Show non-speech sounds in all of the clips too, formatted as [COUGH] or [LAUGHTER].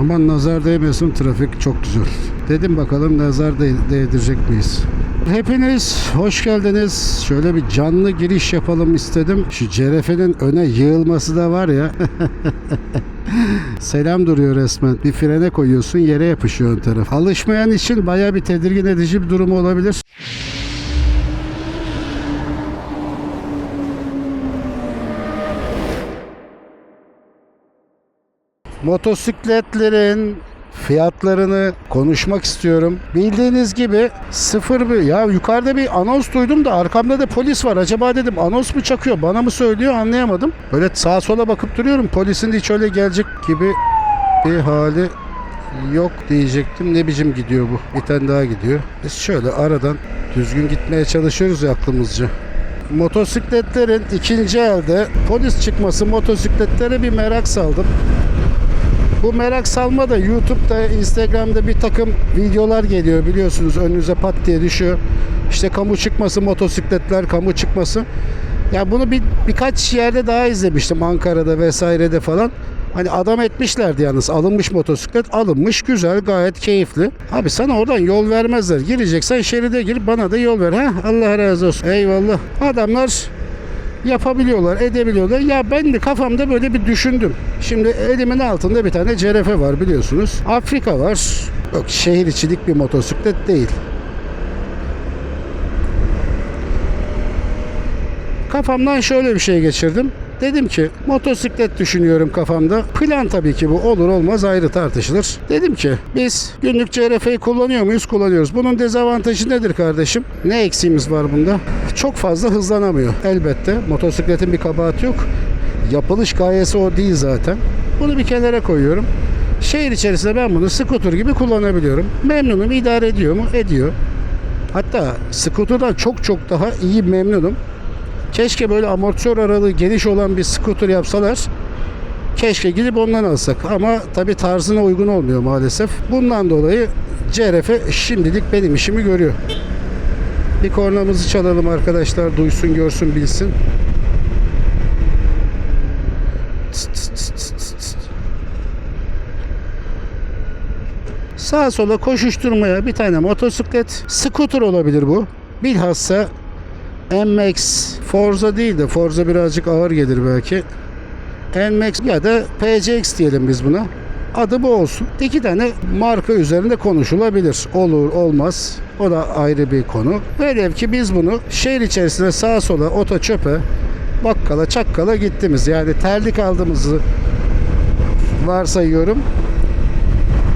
Aman nazar değmesin trafik çok güzel. Dedim bakalım nazar değ- değdirecek miyiz? Hepiniz hoş geldiniz. Şöyle bir canlı giriş yapalım istedim. Şu cerefenin öne yığılması da var ya. [LAUGHS] Selam duruyor resmen. Bir frene koyuyorsun yere yapışıyor ön taraf. Alışmayan için baya bir tedirgin edici bir durum olabilir. Motosikletlerin fiyatlarını konuşmak istiyorum. Bildiğiniz gibi sıfır bir ya yukarıda bir anons duydum da arkamda da polis var. Acaba dedim anons mu çakıyor bana mı söylüyor anlayamadım. Böyle sağa sola bakıp duruyorum. Polisin hiç öyle gelecek gibi bir hali yok diyecektim. Ne biçim gidiyor bu? Bir tane daha gidiyor. Biz şöyle aradan düzgün gitmeye çalışıyoruz ya aklımızca. Motosikletlerin ikinci elde polis çıkması motosikletlere bir merak saldım. Bu merak salma da YouTube'da, Instagram'da bir takım videolar geliyor biliyorsunuz önünüze pat diye düşüyor. İşte kamu çıkması, motosikletler kamu çıkması. Ya bunu bir birkaç yerde daha izlemiştim Ankara'da vesairede falan. Hani adam etmişlerdi yalnız alınmış motosiklet alınmış güzel gayet keyifli. Abi sana oradan yol vermezler. Gireceksen şeride gir bana da yol ver. Ha Allah razı olsun. Eyvallah. Adamlar yapabiliyorlar, edebiliyorlar. Ya ben de kafamda böyle bir düşündüm. Şimdi elimin altında bir tane cerefe var biliyorsunuz. Afrika var. Yok şehir içilik bir motosiklet değil. Kafamdan şöyle bir şey geçirdim. Dedim ki motosiklet düşünüyorum kafamda. Plan tabii ki bu olur olmaz ayrı tartışılır. Dedim ki biz günlük CRF'yi kullanıyor muyuz? Kullanıyoruz. Bunun dezavantajı nedir kardeşim? Ne eksiğimiz var bunda? Çok fazla hızlanamıyor. Elbette motosikletin bir kabahati yok. Yapılış gayesi o değil zaten. Bunu bir kenara koyuyorum. Şehir içerisinde ben bunu scooter gibi kullanabiliyorum. Memnunum. idare ediyor mu? Ediyor. Hatta scooter'dan çok çok daha iyi memnunum. Keşke böyle amortisör aralığı geniş olan bir scooter yapsalar. Keşke gidip ondan alsak ama tabi tarzına uygun olmuyor maalesef. Bundan dolayı CRF şimdilik benim işimi görüyor. Bir kornamızı çalalım arkadaşlar duysun görsün bilsin. Sağa sola koşuşturmaya bir tane motosiklet, scooter olabilir bu. Bilhassa NMAX Forza değil de Forza birazcık ağır gelir belki. NMAX ya da PCX diyelim biz buna. Adı bu olsun. İki tane marka üzerinde konuşulabilir. Olur olmaz. O da ayrı bir konu. Velev ki biz bunu şehir içerisinde sağa sola oto çöpe bakkala çakkala gittimiz. Yani terlik aldığımızı varsayıyorum.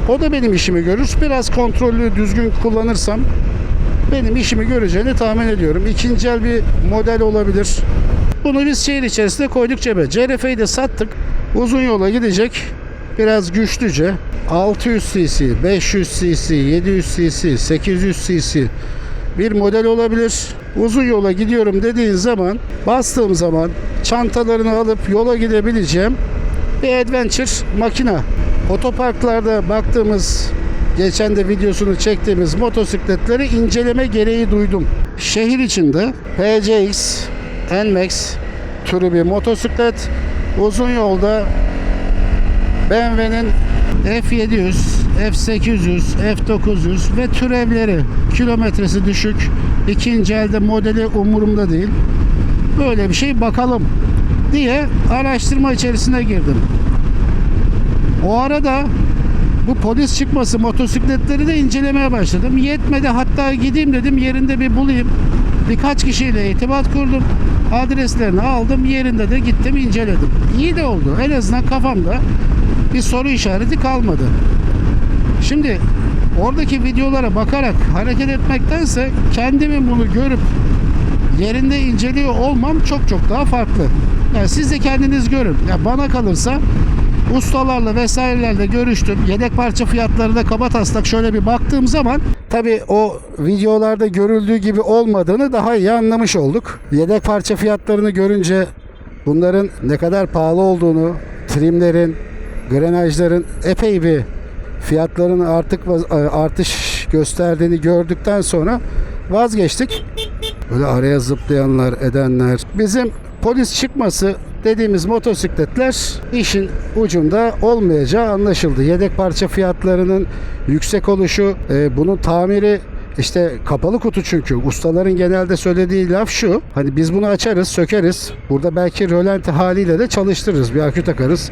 O da benim işimi görür. Biraz kontrollü düzgün kullanırsam benim işimi göreceğini tahmin ediyorum. İkinci el bir model olabilir. Bunu biz şehir içerisinde koyduk cebe. CRF'yi de sattık. Uzun yola gidecek. Biraz güçlüce. 600 cc, 500 cc, 700 cc, 800 cc bir model olabilir. Uzun yola gidiyorum dediğin zaman bastığım zaman çantalarını alıp yola gidebileceğim bir adventure makina. Otoparklarda baktığımız geçen de videosunu çektiğimiz motosikletleri inceleme gereği duydum. Şehir içinde PCX, NMAX türü bir motosiklet uzun yolda BMW'nin F700, F800, F900 ve türevleri kilometresi düşük. ikinci elde modeli umurumda değil. Böyle bir şey bakalım diye araştırma içerisine girdim. O arada bu polis çıkması motosikletleri de incelemeye başladım. Yetmedi hatta gideyim dedim yerinde bir bulayım. Birkaç kişiyle irtibat kurdum. Adreslerini aldım yerinde de gittim inceledim. İyi de oldu. En azından kafamda bir soru işareti kalmadı. Şimdi oradaki videolara bakarak hareket etmektense kendimin bunu görüp yerinde inceliyor olmam çok çok daha farklı. Yani siz de kendiniz görün. Ya bana kalırsa ustalarla vesairelerle görüştüm. Yedek parça fiyatları da kaba taslak şöyle bir baktığım zaman tabi o videolarda görüldüğü gibi olmadığını daha iyi anlamış olduk. Yedek parça fiyatlarını görünce bunların ne kadar pahalı olduğunu, trimlerin, grenajların epey bir fiyatların artık artış gösterdiğini gördükten sonra vazgeçtik. Böyle araya zıplayanlar, edenler. Bizim polis çıkması dediğimiz motosikletler işin ucunda olmayacağı anlaşıldı. Yedek parça fiyatlarının yüksek oluşu, e, bunun tamiri işte kapalı kutu çünkü. Ustaların genelde söylediği laf şu. Hani biz bunu açarız, sökeriz. Burada belki rölanti haliyle de çalıştırırız. Bir akü takarız.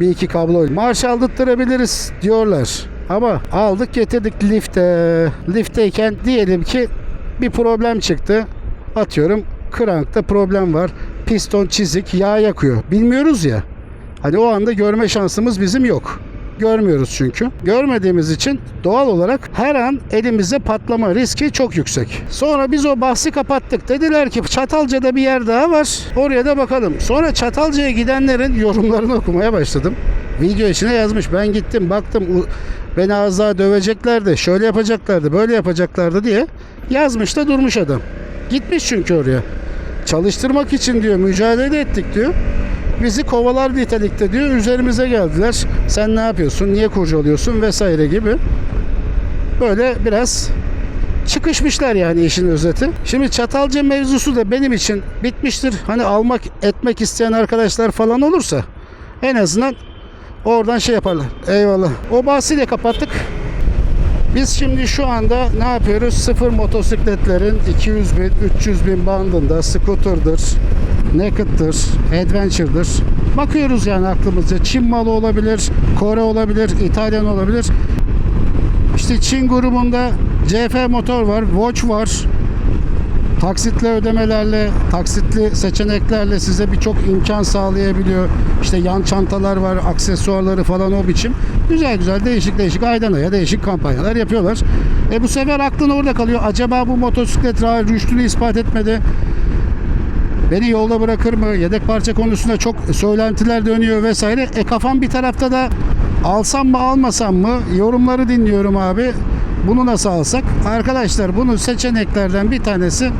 Bir iki kablo. Marş aldırtırabiliriz diyorlar. Ama aldık getirdik lifte. Lifteyken diyelim ki bir problem çıktı. Atıyorum krankta problem var. Piston çizik, yağ yakıyor. Bilmiyoruz ya. Hani o anda görme şansımız bizim yok. Görmüyoruz çünkü. Görmediğimiz için doğal olarak her an elimizde patlama riski çok yüksek. Sonra biz o bahsi kapattık. Dediler ki Çatalca'da bir yer daha var. Oraya da bakalım. Sonra Çatalca'ya gidenlerin yorumlarını okumaya başladım. Video içine yazmış. Ben gittim baktım. Beni az daha döveceklerdi. Şöyle yapacaklardı. Böyle yapacaklardı diye. Yazmış da durmuş adam. Gitmiş çünkü oraya. Çalıştırmak için diyor mücadele ettik diyor. Bizi kovalar nitelikte diyor. Üzerimize geldiler. Sen ne yapıyorsun? Niye kurcalıyorsun? Vesaire gibi. Böyle biraz çıkışmışlar yani işin özeti. Şimdi Çatalca mevzusu da benim için bitmiştir. Hani almak etmek isteyen arkadaşlar falan olursa en azından oradan şey yaparlar. Eyvallah. O bahsi de kapattık. Biz şimdi şu anda ne yapıyoruz? Sıfır motosikletlerin 200 bin, 300 bin bandında scooter'dır, naked'dır, adventure'dır. Bakıyoruz yani aklımızca. Çin malı olabilir, Kore olabilir, İtalyan olabilir. İşte Çin grubunda CF motor var, Watch var. Taksitli ödemelerle, taksitli seçeneklerle size birçok imkan sağlayabiliyor. İşte yan çantalar var, aksesuarları falan o biçim. Güzel güzel değişik değişik aydan aya değişik kampanyalar yapıyorlar. E bu sefer aklın orada kalıyor. Acaba bu motosiklet rüştünü ispat etmedi. Beni yolda bırakır mı? Yedek parça konusunda çok söylentiler dönüyor vesaire. E kafam bir tarafta da alsam mı almasam mı yorumları dinliyorum abi. Bunu nasıl alsak? Arkadaşlar bunun seçeneklerden bir tanesi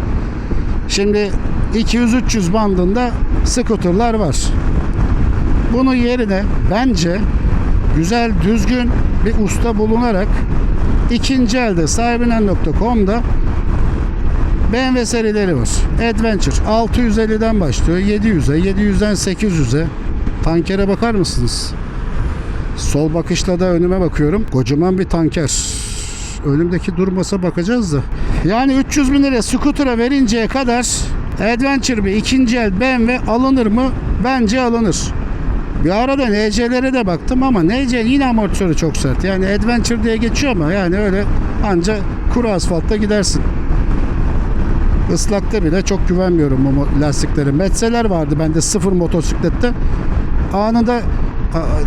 şimdi 200-300 bandında skuterlar var. Bunun yerine bence güzel düzgün bir usta bulunarak ikinci elde sahibinden.com'da BMW serileri var. Adventure 650'den başlıyor 700'e, 700'den 800'e. Tankere bakar mısınız? Sol bakışla da önüme bakıyorum. Kocaman bir tanker. Önümdeki durmasa bakacağız da. Yani 300 bin lira scooter'a verinceye kadar Adventure bir ikinci el BMW alınır mı? Bence alınır. Bir arada NC'lere de baktım ama NC yine amortisörü çok sert. Yani Adventure diye geçiyor ama yani öyle anca kuru asfaltta gidersin. Islakta bile çok güvenmiyorum bu lastiklere. Metseler vardı bende sıfır motosiklette. Anında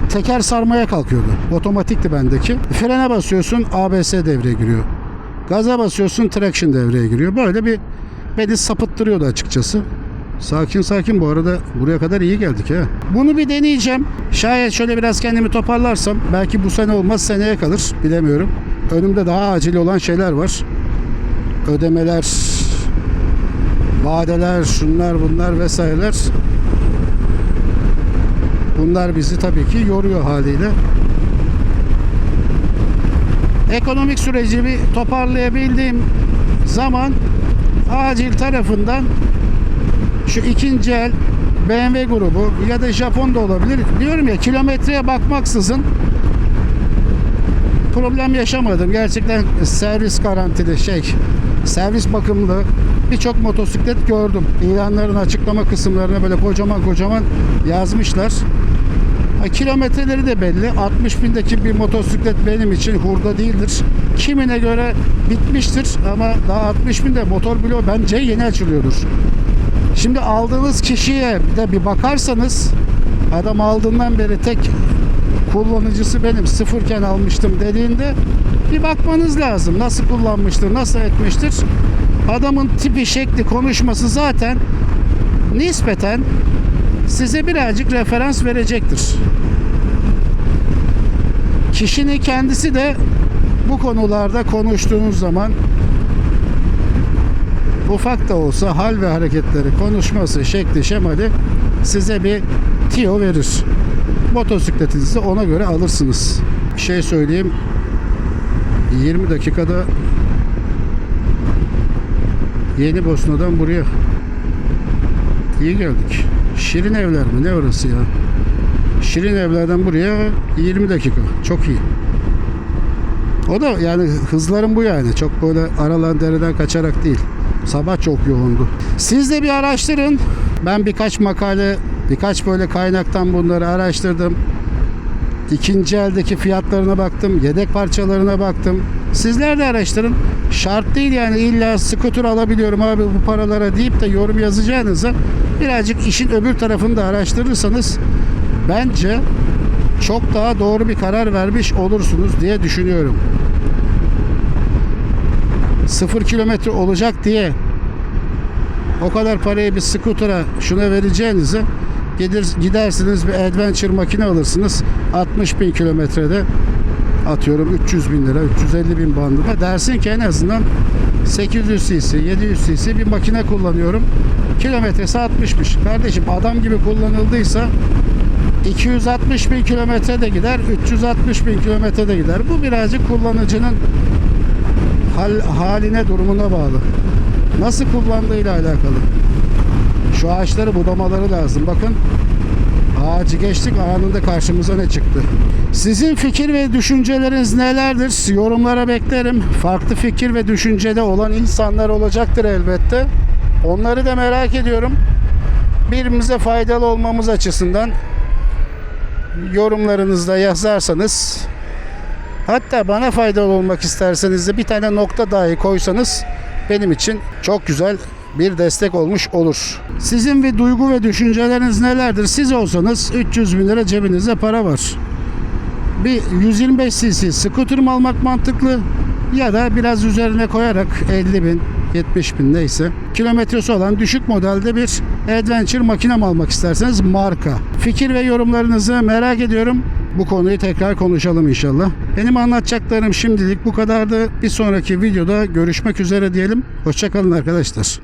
teker sarmaya kalkıyordu. Otomatikti bendeki. Frene basıyorsun ABS devreye giriyor. Gaza basıyorsun traction devreye giriyor. Böyle bir beni sapıttırıyordu açıkçası. Sakin sakin bu arada buraya kadar iyi geldik ha. Bunu bir deneyeceğim. Şayet şöyle biraz kendimi toparlarsam belki bu sene olmaz seneye kalır bilemiyorum. Önümde daha acil olan şeyler var. Ödemeler, vadeler, şunlar bunlar vesaireler. Bunlar bizi tabii ki yoruyor haliyle. Ekonomik süreci bir toparlayabildiğim zaman acil tarafından şu ikinci el BMW grubu ya da Japon da olabilir. Diyorum ya kilometreye bakmaksızın problem yaşamadım. Gerçekten servis garantili şey, servis bakımlı birçok motosiklet gördüm. İlanların açıklama kısımlarına böyle kocaman kocaman yazmışlar. Ha, kilometreleri de belli. 60 bindeki bir motosiklet benim için hurda değildir. Kimine göre bitmiştir ama daha 60 binde motor bloğu bence yeni açılıyordur. Şimdi aldığınız kişiye de bir bakarsanız adam aldığından beri tek kullanıcısı benim sıfırken almıştım dediğinde bir bakmanız lazım. Nasıl kullanmıştır, nasıl etmiştir. Adamın tipi, şekli, konuşması zaten nispeten size birazcık referans verecektir. Kişinin kendisi de bu konularda konuştuğunuz zaman ufak da olsa hal ve hareketleri, konuşması, şekli, şemali size bir tiyo verir. Motosikletinizi ona göre alırsınız. Bir şey söyleyeyim. 20 dakikada Yeni Bosna'dan buraya iyi geldik. Şirin evler mi? Ne orası ya? Şirin evlerden buraya 20 dakika. Çok iyi. O da yani hızların bu yani. Çok böyle aralan dereden kaçarak değil. Sabah çok yoğundu. Siz de bir araştırın. Ben birkaç makale, birkaç böyle kaynaktan bunları araştırdım. İkinci eldeki fiyatlarına baktım. Yedek parçalarına baktım. Sizler de araştırın. Şart değil yani illa skuter alabiliyorum abi bu paralara deyip de yorum yazacağınıza birazcık işin öbür tarafını da araştırırsanız bence çok daha doğru bir karar vermiş olursunuz diye düşünüyorum. Sıfır kilometre olacak diye o kadar parayı bir scooter'a şuna vereceğinize gider, gidersiniz bir adventure makine alırsınız. 60 bin kilometrede atıyorum 300 bin lira 350 bin bandında. Dersin ki en azından 800 cc 700 cc bir makine kullanıyorum kilometresi 60'mış kardeşim adam gibi kullanıldıysa 260 bin kilometre de gider 360 bin kilometre de gider bu birazcık kullanıcının hal, haline durumuna bağlı nasıl kullandığıyla alakalı şu ağaçları budamaları lazım bakın Ağacı geçtik anında karşımıza ne çıktı? Sizin fikir ve düşünceleriniz nelerdir? Yorumlara beklerim. Farklı fikir ve düşüncede olan insanlar olacaktır elbette. Onları da merak ediyorum. Birbirimize faydalı olmamız açısından yorumlarınızda yazarsanız hatta bana faydalı olmak isterseniz de bir tane nokta dahi koysanız benim için çok güzel bir destek olmuş olur. Sizin ve duygu ve düşünceleriniz nelerdir? Siz olsanız 300 bin lira cebinizde para var. Bir 125 cc scooter mı almak mantıklı ya da biraz üzerine koyarak 50 bin 70 bin neyse kilometresi olan düşük modelde bir adventure makine mi almak isterseniz marka. Fikir ve yorumlarınızı merak ediyorum. Bu konuyu tekrar konuşalım inşallah. Benim anlatacaklarım şimdilik bu kadardı. Bir sonraki videoda görüşmek üzere diyelim. Hoşçakalın arkadaşlar.